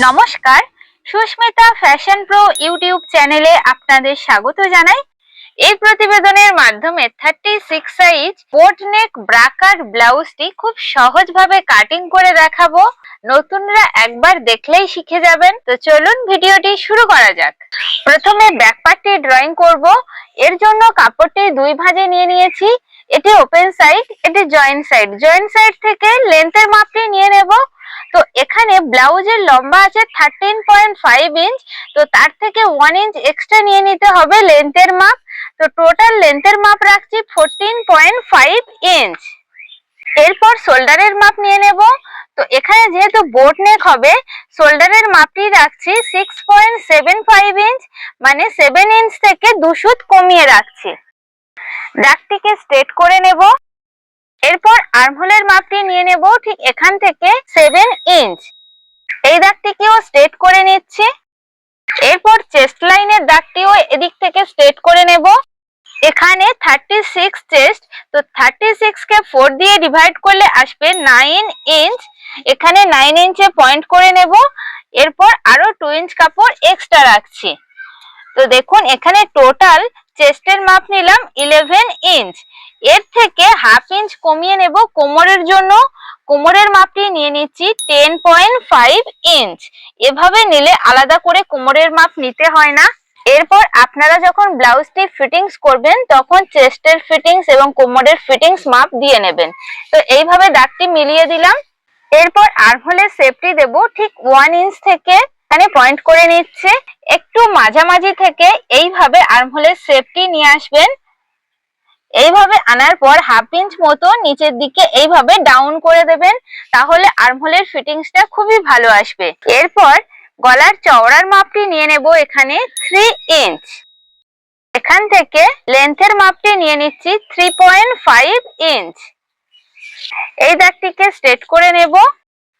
নমস্কার। Susmita fashion pro YouTube চ্যানেলে আপনাদের স্বাগত জানাই। এই প্রতিবেদনের মাধ্যমে থার্টি সিক্স সাইজ নেক ব্রাকার ব্লাউজটি খুব সহজভাবে কাটিং করে দেখাবো। নতুনরা একবার দেখলেই শিখে যাবেন। তো চলুন ভিডিওটি শুরু করা যাক। প্রথমে ব্যাক পার্টটি ড্রয়িং করব। এর জন্য কাপড়টি দুই ভাঁজে নিয়ে নিয়েছি। এটি ওপেন সাইড এটি জয়েন্ট সাইড জয়েন্ট সাইড থেকে লেন্থের মাপটি নিয়ে নেব। তো এখানে ব্লাউজের লম্বা আছে থার্টিন পয়েন্ট ফাইভ ইঞ্চ তো তার থেকে ওয়ান ইঞ্চ এক্সট্রা নিয়ে নিতে হবে লেন্থের মাপ। তো টোটাল লেন্থের মাপ রাখছি ফোরটিন পয়েন্ট ফাইভ ইঞ্চ এরপর শোল্ডারের মাপ নিয়ে নেব। তো এখানে যেহেতু বোট নেক হবে শোল্ডারের মাপটি রাখছি six point seven five inch মানে সেভেন ইঞ্চ থেকে দুশুত কমিয়ে রাখছি। দাগটিকে স্ট্রেট করে নেব। এরপর আর্মহোলের মাপটি নিয়ে নেব ঠিক এখান থেকে সেভেন ইঞ্চ এই দাগটিকেও স্ট্রেট করে নিচ্ছি। এরপর চেস্ট লাইনের দাগটিও এদিক থেকে স্ট্রেট করে নেব। এখানে থার্টি সিক্স চেস্ট তো থার্টি সিক্স কে ফোর দিয়ে ডিভাইড করলে আসবে নাইন ইঞ্চ এখানে নাইন ইঞ্চে পয়েন্ট করে নেব। এরপর আরও টু ইঞ্চ কাপড় এক্সট্রা রাখছি। তো দেখুন, এখানে টোটাল চেস্টের মাপ নিলাম ইলেভেন ইঞ্চ এর থেকে হাফ ইঞ্চ কমিয়ে নেব কোমরের জন্য। কোমরের মাপটি নিয়ে নিচ্ছি টেন পয়েন্ট ফাইভ ইঞ্চ এভাবে নিলে আলাদা করে কোমরের মাপ নিতে হয় না। এরপর আপনারা যখন ব্লাউজটি ফিটিংস করবেন, তখন চেস্টের ফিটিংস এবং কোমরের ফিটিংস মাপ দিয়ে নেবেন। তো এইভাবে দাগটি মিলিয়ে দিলাম। এরপর আরহোলের সেফটি দেব, ঠিক ওয়ান ইঞ্চ থেকে এখানে পয়েন্ট করে নিচ্ছে। একটু মাঝামাঝি থেকে এইভাবে আর্মহোলের সেফটি নিয়ে আসবেন। এইভাবে আনার পর হাফ ইঞ্চ মতো নিচের দিকে এইভাবে ডাউন করে দেবেন, তাহলে আর্মহোলের ফিটিংসটা খুবই ভালো আসবে। এরপর গলার চওড়ার মাপটি নিয়ে নেব এখানে থ্রি ইঞ্চ এখান থেকে লেন্থের মাপটি নিয়ে নিচ্ছি থ্রি পয়েন্ট ফাইভ ইঞ্চ এই দাগটিকে স্ট্রেট করে নেব।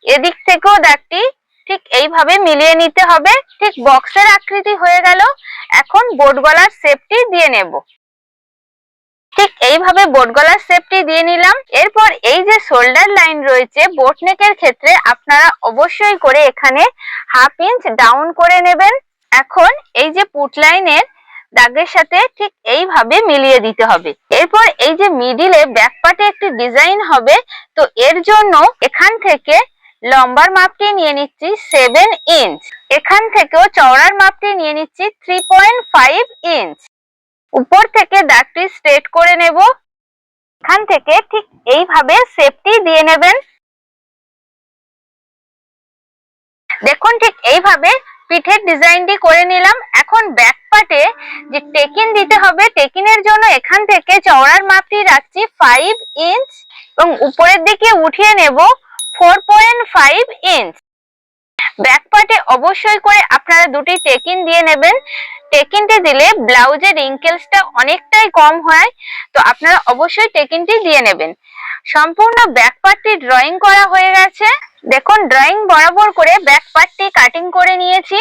এদিক থেকেও দাগটি ঠিক এইভাবে মিলিয়ে নিতে হবে। ঠিক বক্সের আকৃতি হয়ে গেল। এখন বোট গলার শেপটি দিয়ে নেব। ঠিক এইভাবে বোট গলার শেপটি দিয়ে নিলাম। এরপর এই যে শোল্ডার লাইন রয়েছে বোট নেকের ক্ষেত্রে আপনারা অবশ্যই করে এখানে হাফ ইঞ্চ ডাউন করে নেবেন। এখন এই যে পুট লাইনের দাগের সাথে ঠিক এইভাবে মিলিয়ে দিতে হবে। এরপর এই যে মিডিলে ব্যাক পার্টে একটি ডিজাইন হবে। তো এর জন্য এখান থেকে লম্বার মাপটি নিয়ে নিচ্ছি সেভেন ইঞ্চ এখান থেকেও চওড়ার মাপটি নিয়ে নিচ্ছি থ্রি পয়েন্ট ফাইভ ইঞ্চ উপর থেকে দাগটি স্ট্রেট করে নেব। এখান থেকে ঠিক এইভাবে সেফটি দিয়ে নেবেন। দেখুন ঠিক এইভাবে পিঠের ডিজাইনটি করে নিলাম। এখন ব্যাক পার্টে যে টেকিন দিতে হবে, টেকিনের জন্য এখান থেকে চওড়ার মাপটি রাখছি ফাইভ ইঞ্চ এবং উপরের দিকে উঠিয়ে নেব four point five inch back পার্টে অবশ্যই করে আপনারা দুটি টেকিন দিয়ে নেবেন। টেকিনটি দিলে ব্লাউজের রিঙ্কেলসটা অনেকটাই কম হয়, তো আপনারা অবশ্যই টেকিনটি দিয়ে নেবেন। সম্পূর্ণ ব্যাক পার্টটি ড্রয়িং করা হয়ে গেছে। দেখুন ড্রয়িং বরাবর করে ব্যাক পার্টটি কাটিং করে নিয়েছি।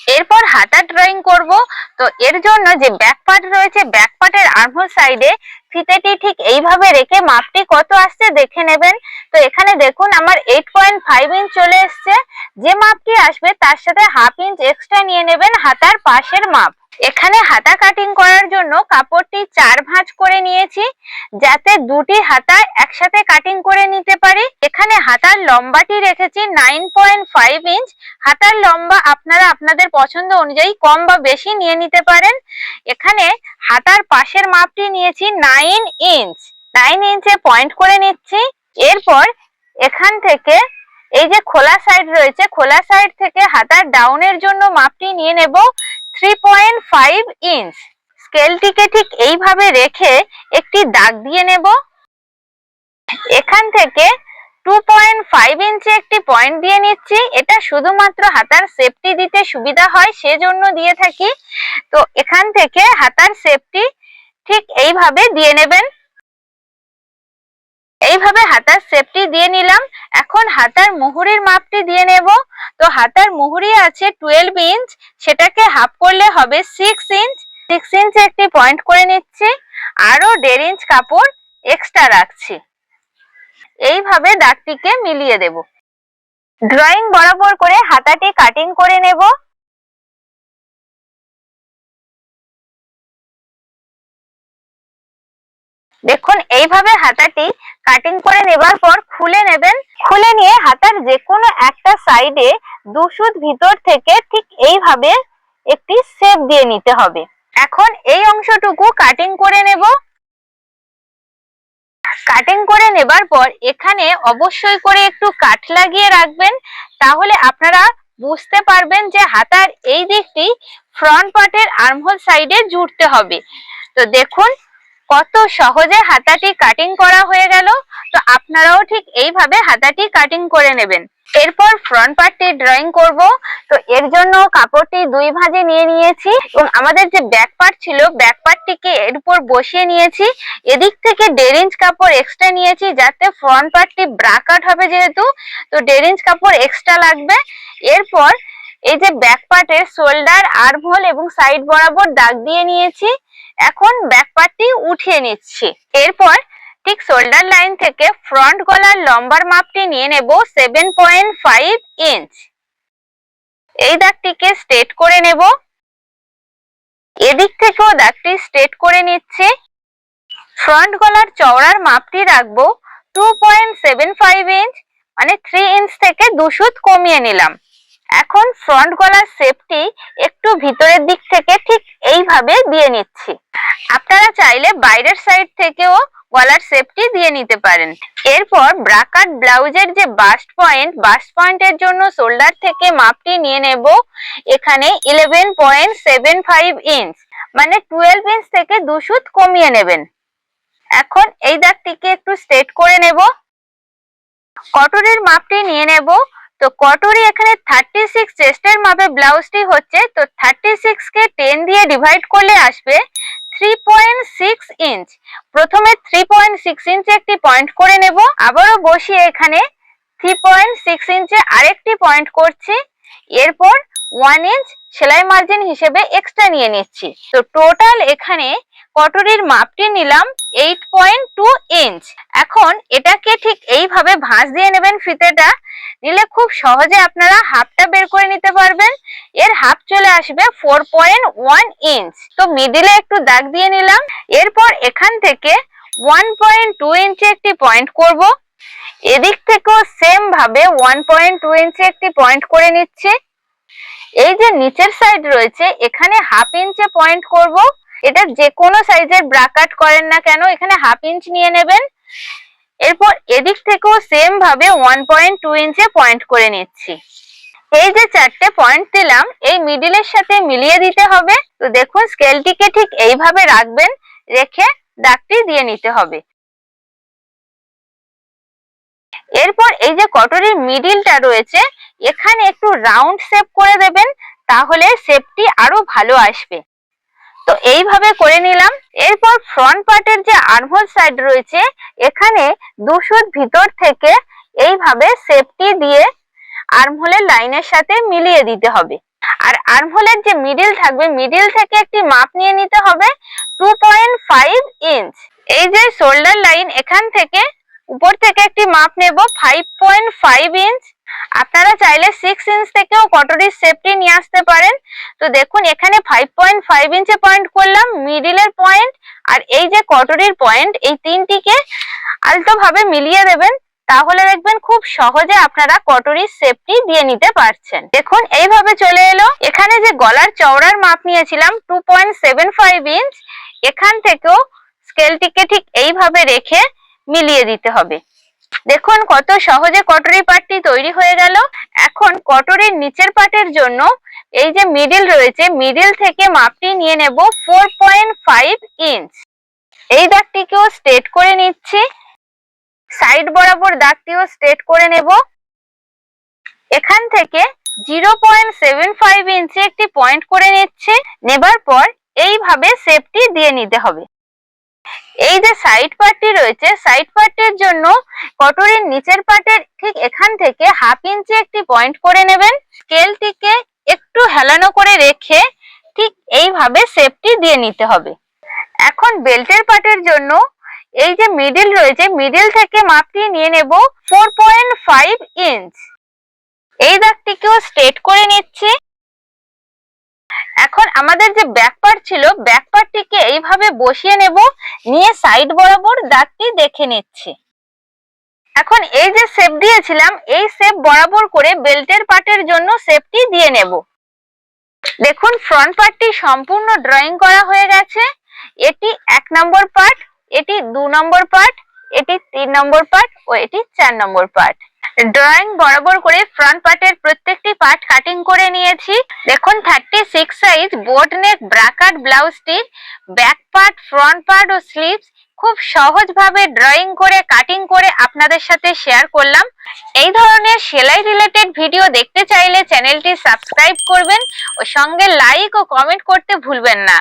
এরপর হাতা ড্রয়িং করব। তো এর জন্য যে ব্যাক পার্ট রয়েছে ব্যাক পার্টের আর্মহোল সাইডে ফিতেটি ঠিক এইভাবে রেখে মাপটি কত আসছে দেখে নেবেন। তো এখানে দেখুন আমার এইট পয়েন্ট ফাইভ ইঞ্চ চলে এসছে। যে মাপটি আসবে তার সাথে হাফ ইঞ্চ এক্সট্রা নিয়ে নেবেন হাতার পাশের মাপ। এখানে হাতা কাটিং করার জন্য কাপড়টি চার ভাঁজ করে নিয়েছি, যাতে দুটি হাতা একসাথে কাটিং করে নিতে পারি। এখানে হাতার লম্বাটি রেখেছি নাইন পয়েন্ট ফাইভ ইঞ্চ হাতার লম্বা আপনারা আপনাদের পছন্দ অনুযায়ী কম বা বেশি নিয়ে নিতে পারেন। এখানে হাতার পাশের মাপটি নিয়েছি নাইন ইঞ্চ নাইন ইঞ্চে পয়েন্ট করে নিচ্ছি। এরপর এখান থেকে এই যে খোলা সাইড রয়েছে, খোলা সাইড থেকে হাতার ডাউনের জন্য মাপটি নিয়ে নেব থ্রি পয়েন্ট ফাইভ ইঞ্চ স্কেলটিকে ঠিক এইভাবে রেখে একটি দাগ দিয়ে নেব। এখান থেকে টু পয়েন্ট ফাইভ ইঞ্চে একটি পয়েন্ট দিয়ে নিচ্ছি। এটা শুধুমাত্র হাতার সেফটি দিতে সুবিধা হয়, সেজন্য দিয়ে থাকি। তো এখান থেকে হাতার সেফটি ঠিক এইভাবে দিয়ে নেবেন। এইভাবে হাতার সেফটি দিয়ে নিলাম। এখন হাতার মুহুরির মাপটি দিয়ে নেব। তো হাতার মুহুরি আছে টুয়েলভ ইঞ্চ সেটাকে হাফ করলে হবে সিক্স ইঞ্চ সিক্স ইঞ্চে একটি পয়েন্ট করে নিচ্ছি। আরও দেড় ইঞ্চ কাপড় এক্সট্রা রাখছি। এইভাবে দাগটিকে মিলিয়ে দেব। ড্রয়িং বরাবর করে হাতাটি কাটিং করে নেব। দেখুন, এইভাবে হাতাটি কাটিং করে নেবার পর খুলে নেবেন। খুলে নিয়ে হাতার যে কোনো একটা সাইডে দুশুদ ভিতর থেকে ঠিক এইভাবে একটি শেপ দিয়ে নিতে হবে। এখন এই অংশটুকু কাটিং করে নেব। কাটিং করে নেবার পর এখানে অবশ্যই করে একটু কাঠ লাগিয়ে রাখবেন। তাহলে আপনারা বুঝতে পারবেন যে হাতার এই দিকটি ফ্রন্ট পার্টের আর্মহোল সাইডে জুড়তে হবে। তো দেখুন কত সহজে হাতাটি কাটিং করা হয়ে গেল, তো আপনারাও ঠিক এইভাবে হাতাটি কাটিং করে নেবেন। এরপর ফ্রন্ট পার্টটি ড্রয়িং করব। তো এর জন্য কাপড়টি দুই ভাঁজে নিয়ে নিয়েছি এবং আমাদের যে ব্যাক পার্ট ছিল ব্যাক পার্টটিকে এর উপর বসিয়ে নিয়েছি। এদিক থেকে দেড় ইঞ্চ কাপড় এক্সট্রা নিয়েছি যাতে ফ্রন্ট পার্টটি ব্রাকাট হবে যেহেতু, তো দেড় ইঞ্চ কাপড় এক্সট্রা লাগবে। এরপর এই যে ব্যাক পার্টের শোল্ডার আর্মহোল এবং সাইড বরাবর দাগ দিয়ে নিয়েছি। এখন ব্যাক পার্টটি উঠিয়ে নিচ্ছি। এরপর ঠিক শোল্ডার লাইন থেকে ফ্রন্ট গলার লম্বার মাপটি নিয়ে নেব সেভেন পয়েন্ট ফাইভ ইঞ্চ এই দাগটিকে স্ট্রেট করে নেব। এদিক থেকেও দাগটি স্ট্রেট করে নিচ্ছি। ফ্রন্ট গলার চওড়ার মাপটি রাখব two point seven five inch মানে থ্রি ইঞ্চ থেকে দুশুত কমিয়ে নিলাম। এখন ফ্রন্ট গলার শেপটি একটু ভিতরের দিক থেকে ঠিক এইভাবে দিয়ে নিচ্ছি। আপনারা চাইলে বাইরের সাইড থেকেও গলার শেপটি দিয়ে নিতে পারেন। এরপর ব্রাকাট ব্লাউজের যে বাস্ট পয়েন্ট বাস্ট পয়েন্টের জন্য শোল্ডার থেকে মাপটি নিয়ে নেব। এখানে eleven point seven five inch মানে টুয়েলভ ইঞ্চ থেকে দুশুত কমিয়ে নেবেন। এখন এই দাগটিকে একটু স্ট্রেট করে নেব। কটনের মাপটি নিয়ে নেব। তো কটরি এখানে থার্টি সিক্স চেস্টের মাপে ব্লাউজটি হচ্ছে, তো থার্টি সিক্স কে টেন দিয়ে ডিভাইড করলে আসবে থ্রি পয়েন্ট সিক্স ইঞ্চ প্রথমে থ্রি পয়েন্ট সিক্স ইঞ্চে একটি পয়েন্ট করে নেব, আবারও বসিয়ে এখানে থ্রি পয়েন্ট সিক্স ইঞ্চে আরেকটি পয়েন্ট করছি, এরপর ওয়ান ইঞ্চ সেলাই মার্জিন হিসেবে এক্সট্রা নিয়ে নিচ্ছি। তো টোটাল এখানে কটরির মাপটি নিলাম এইট পয়েন্ট টু ইঞ্চ এখন এটাকে ঠিক এইভাবে ভাঁজ দিয়ে নেবেন ফিতেটা নিলে খুব সহজে আপনারা হাফটা বের করে নিতে পারবেন। এর হাফ চলে আসবে ফোর পয়েন্ট ওয়ান ইঞ্চ তো মিডিলে একটু দাগ দিয়ে নিলাম। এরপর এখান থেকে ওয়ান পয়েন্ট টু ইঞ্চে একটি পয়েন্ট করব। এদিক থেকেও সেম ভাবে ওয়ান পয়েন্ট টু ইঞ্চে একটি পয়েন্ট করে নিচ্ছি। এই যে নিচের সাইড রয়েছে, এখানে হাফ ইঞ্চে পয়েন্ট করব। এটা যে কোনো সাইজের ব্রাকাট করেন না কেন, এখানে হাফ ইঞ্চ নিয়ে নেবেন। এরপর এদিক থেকেও সেম ভাবে ওয়ান পয়েন্ট টু ইঞ্চে পয়েন্ট করে নিচ্ছি। এই যে চারটে পয়েন্ট দিলাম, এই মিডিলের সাথে মিলিয়ে দিতে হবে। তো দেখুন স্কেলটিকে ঠিক এইভাবে রাখবেন, রেখে দাগটি দিয়ে নিতে হবে। এরপর এই যে কটরির মিডিলটা রয়েছে, এখানে একটু রাউন্ড শেপ করে দেবেন, তাহলে শেপটি আরও ভালো আসবে। তো এইভাবে করে নিলাম। এরপর ফ্রন্ট পার্টের যে আর্মহোল সাইড রয়েছে, এখানে দুশুদ ভিতর থেকে এইভাবে সেফটি দিয়ে আর্মহোলের লাইনের সাথে মিলিয়ে দিতে হবে। আর আর্মহোলের যে মিডিল থাকবে মিডিল থেকে একটি মাপ নিয়ে নিতে হবে টু পয়েন্ট ফাইভ ইঞ্চ এই যে শোল্ডার লাইন এখান থেকে, উপর থেকে একটি মাপ নেব ফাইভ পয়েন্ট ফাইভ ইঞ্চ আপনারা চাইলে সিক্স ইঞ্চ থেকেও কটরির সেফটি নিয়ে আসতে পারেন। তো দেখুন, এখানে ফাইভ পয়েন্ট ফাইভ ইঞ্চে পয়েন্ট করলাম মিডিলের পয়েন্ট আর এই যে কটরির পয়েন্ট এই তিনটিকে আলতো ভাবে মিলিয়ে দেবেন, তাহলে দেখবেন খুব সহজে আপনারা কটরির সেফটি দিয়ে নিতে পারছেন। দেখুন, এইভাবে চলে এলো। এখানে যে গলার চওড়ার মাপ নিয়েছিলাম two point seven five inch এখান থেকেও স্কেলটিকে ঠিক এইভাবে রেখে মিলিয়ে দিতে হবে। দেখুন কত সহজে কটরি পাটটি তৈরি হয়ে গেল। এখন কটরির নিচের পাটের জন্য এই যে মিডিল রয়েছে মিডিল থেকে মাপটি নিয়ে নেব ফোর পয়েন্ট ফাইভ ইঞ্চ এই দাগটিকেও স্ট্রেট করে নিচ্ছি। সাইড বরাবর দাগটিও স্ট্রেট করে নেব। এখান থেকে জিরো পয়েন্ট সেভেন ফাইভ ইঞ্চি একটি পয়েন্ট করে নিচ্ছে। নেবার পর এইভাবে সেফটি দিয়ে নিতে হবে। এই যে সাইড পার্টটি রয়েছে সাইড পার্টের জন্য কটরির নিচের পার্টের ঠিক এখান থেকে হাফ ইঞ্চি একটি পয়েন্ট করে নেবেন। স্কেলটিকে একটু হেলানো করে রেখে ঠিক এইভাবে সেফটি দিয়ে নিতে হবে। এখন বেল্টের পার্টের জন্য এই যে মিডিল রয়েছে মিডিল থেকে মাপটি নিয়ে নেব ফোর পয়েন্ট ফাইভ ইঞ্চ এই দাগটিকেও স্ট্রেট করে নিচ্ছি। এখন আমাদের যে ব্যাক পার্ট ছিল ব্যাক পার্টটিকে এইভাবে বসিয়ে নেব, নিয়ে সাইড বরাবর দাগটি দেখে নিচ্ছি। এখন এই যে শেপ দিয়েছিলাম, এই শেপ বরাবর করে বেল্টের পার্টের জন্য শেপটি দিয়ে নেব। দেখুন ফ্রন্ট পার্টটি সম্পূর্ণ ড্রয়িং করা হয়ে গেছে। এটি এক নম্বর পার্ট এটি দু নম্বর পার্ট এটি তিন নম্বর পার্ট ও এটি চার নম্বর পার্ট ড্রয়িং বরাবর করে ফ্রন্ট পার্টের প্রত্যেকটি পার্ট কাটিং করে নিয়েছি। দেখুন thirty six size boat neck bra cut ব্লাউজটির ব্যাক পার্ট ফ্রন্ট পার্ট ও স্লিভস খুব সহজভাবে ড্রয়িং করে কাটিং করে আপনাদের সাথে শেয়ার করলাম। এই ধরনের সেলাই রিলেটেড ভিডিও দেখতে চাইলে চ্যানেলটি সাবস্ক্রাইব করবেন ও সঙ্গে লাইক ও কমেন্ট করতে ভুলবেন না।